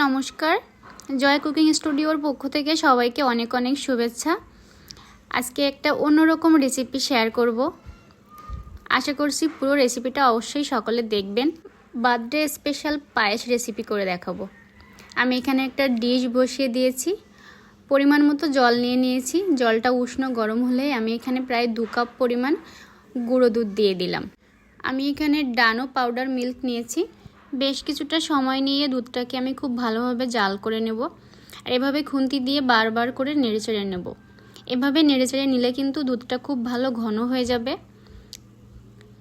নমস্কার। জয় কুকিং স্টুডিওর পক্ষ থেকে সবাইকে অনেক অনেক শুভেচ্ছা। আজকে একটা অন্যরকম রেসিপি শেয়ার করব। আশা করছি পুরো রেসিপিটা অবশ্যই সকলে দেখবেন। বার্থডে স্পেশাল পায়েস রেসিপি করে দেখাবো। আমি এখানে একটা ডিশ বসিয়ে দিয়েছি। পরিমাণ মতো জল নিয়ে নিয়েছি। জলটা উষ্ণ গরম হলে আমি এখানে প্রায় দু কাপ পরিমাণ গুঁড়ো দুধ দিয়ে দিলাম। আমি এখানে ডানো পাউডার মিল্ক নিয়েছি। বেশ কিছুটা সময় নিয়ে দুধটাকে আমি খুব ভালোভাবে জাল করে নেব আর এভাবে খুন্তি দিয়ে বারবার করে নেড়েচেড়ে নেব। এভাবে নেড়েচেড়ে নিলে কিন্তু দুধটা খুব ভালো ঘন হয়ে যাবে।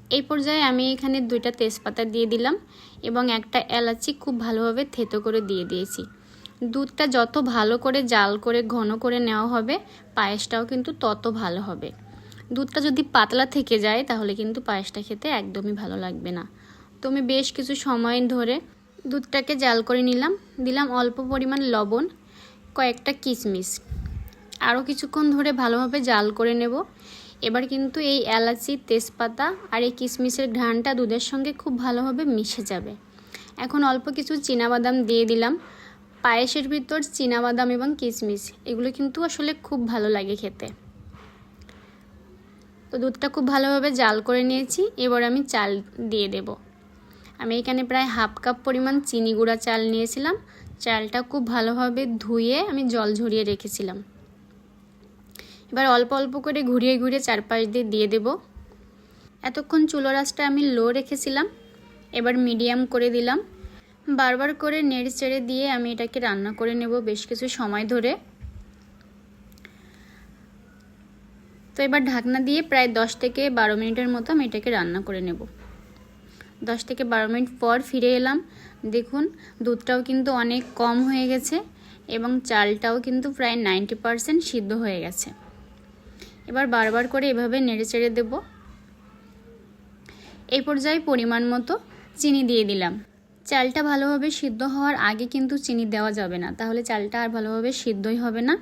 এই পর্যায়ে আমি এখানে দুইটা তেজপাতা দিয়ে দিলাম এবং একটা এলাচি খুব ভালোভাবে থেতো করে দিয়ে দিয়েছি। দুধটা যত ভালো করে জাল করে ঘন করে নেওয়া হবে, পায়েসটাও কিন্তু তত ভালো হবে। দুধটা যদি পাতলা থেকে যায়, তাহলে কিন্তু পায়েসটা খেতে একদমই ভালো লাগবে না। তো আমি বেশ কিছু সময় ধরে দুধটাকে জাল করে নিলাম। দিলাম অল্প পরিমাণ লবণ, কয়েকটা কিশমিশ। আরও কিছুক্ষণ ধরে ভালোভাবে জাল করে নেব। এবার কিন্তু এই এলাচি, তেজপাতা আর এই কিশমিশের ঘ্রাণটা দুধের সঙ্গে খুব ভালোভাবে মিশে যাবে। এখন অল্প কিছু বাদাম দিয়ে দিলাম। পায়েসের ভিতর বাদাম এবং কিশমিশ, এগুলো কিন্তু আসলে খুব ভালো লাগে খেতে। তো দুধটা খুব ভালোভাবে জাল করে নিয়েছি। এবার আমি চাল দিয়ে দেব। আমি এখানে প্রায় হাফ কাপ পরিমাণ চিনি গুঁড়া চাল নিয়েছিলাম। চালটা খুব ভালোভাবে ধুয়ে আমি জল ঝরিয়ে রেখেছিলাম। এবার অল্প অল্প করে ঘুরিয়ে ঘুরিয়ে চারপাশ দিয়ে দিয়ে দেব। এতক্ষণ চুলো রাসটা আমি লো রেখেছিলাম। এবার মিডিয়াম করে দিলাম। বারবার করে নেড়ে চেড়ে দিয়ে আমি এটাকে রান্না করে নেব বেশ কিছু সময় ধরে। তো এবার ঢাকনা দিয়ে প্রায় দশ থেকে বারো মিনিটের মতো আমি এটাকে রান্না করে নেব। দশ থেকে বারো মিনিট পর ফিরে এলাম। দেখুন, দুধটাও কিন্তু অনেক কম হয়ে গেছে এবং চালটাও কিন্তু প্রায় নাইনটি পারসেন্ট সিদ্ধ হয়ে গেছে। এবার বারবার করে এভাবে নেড়ে চেড়ে দেব। এই পর্যায়ে পরিমাণ মতো চিনি দিয়ে দিলাম। চালটা ভালোভাবে সিদ্ধ হওয়ার আগে কিন্তু চিনি দেওয়া যাবে না, তাহলে চালটা আর ভালোভাবে সিদ্ধই হবে না।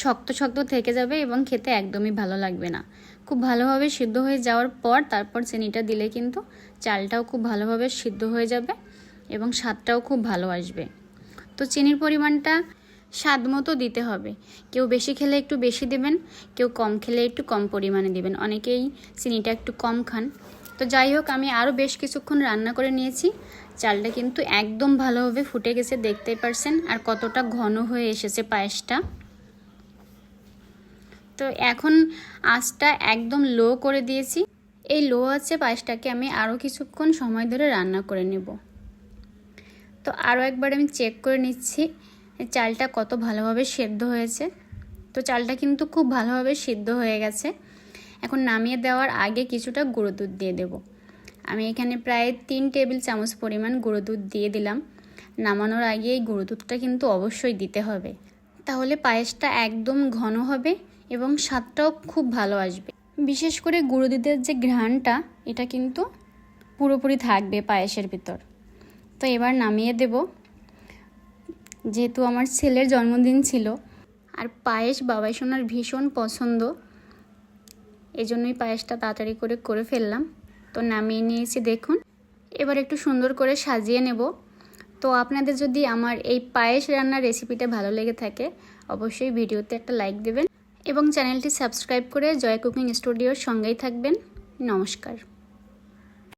শক্ত শক্ত থেকে যাবে এবং খেতে একদমই ভালো লাগবে না। খুব ভালোভাবে সিদ্ধ হয়ে যাওয়ার পর তারপর চিনিটা দিলে কিন্তু চালটাও খুব ভালোভাবে সিদ্ধ হয়ে যাবে এবং স্বাদটাও খুব ভালো আসবে। তো চিনির পরিমাণটা স্বাদ মতো দিতে হবে। কেউ বেশি খেলে একটু বেশি দেবেন, কেউ কম খেলে একটু কম পরিমাণে দেবেন। অনেকেই চিনিটা একটু কম খান। তো যাই হোক, আমি আরও বেশ কিছুক্ষণ রান্না করে নিয়েছি। চালটা কিন্তু একদম ভালোভাবে ফুটে গেছে, দেখতেই পারছেন। আর কতটা ঘন হয়ে এসেছে পায়েসটা। তো এখন আঁচটা একদম লো করে দিয়েছি। এই লো আছে পায়েসটাকে আমি আরও কিছুক্ষণ সময় ধরে রান্না করে নেব। তো আরও একবার আমি চেক করে নিচ্ছি চালটা কত ভালোভাবে সেদ্ধ হয়েছে। তো চালটা কিন্তু খুব ভালোভাবে সিদ্ধ হয়ে গেছে। এখন নামিয়ে দেওয়ার আগে কিছুটা গুঁড়ো দুধ দিয়ে দেব। আমি এখানে প্রায় তিন টেবিল চামচ পরিমাণ গুঁড়ো দুধ দিয়ে দিলাম। নামানোর আগে এই গুঁড়ো দুধটা কিন্তু অবশ্যই দিতে হবে। তাহলে পায়েসটা একদম ঘন হবে। এবং স্বাদটাও খুব ভালো আসবে। বিশেষ করে গুঁড়ো দুধের যে ঘ্রাণটা, এটা কিন্তু পুরোপুরি থাকবে পায়েসের ভিতর। তো এবার নামিয়ে দেব। যেহেতু আমার ছেলের জন্মদিন ছিল, আর পায়েস বাবাই সোনার ভীষণ পছন্দ, এজন্যই পায়েসটা তাড়াতাড়ি করে করে ফেললাম। তো নামিয়ে নিয়েছি, দেখুন। এবার একটু সুন্দর করে সাজিয়ে নেব। তো আপনাদের যদি আমার এই পায়েস রান্নার রেসিপিটা ভালো লেগে থাকে, অবশ্যই ভিডিওতে একটা লাইক দেবেন। এবং চ্যানেলটি সাবস্ক্রাইব করে জয় কুকিং স্টুডিওর সঙ্গেই থাকবেন। নমস্কার।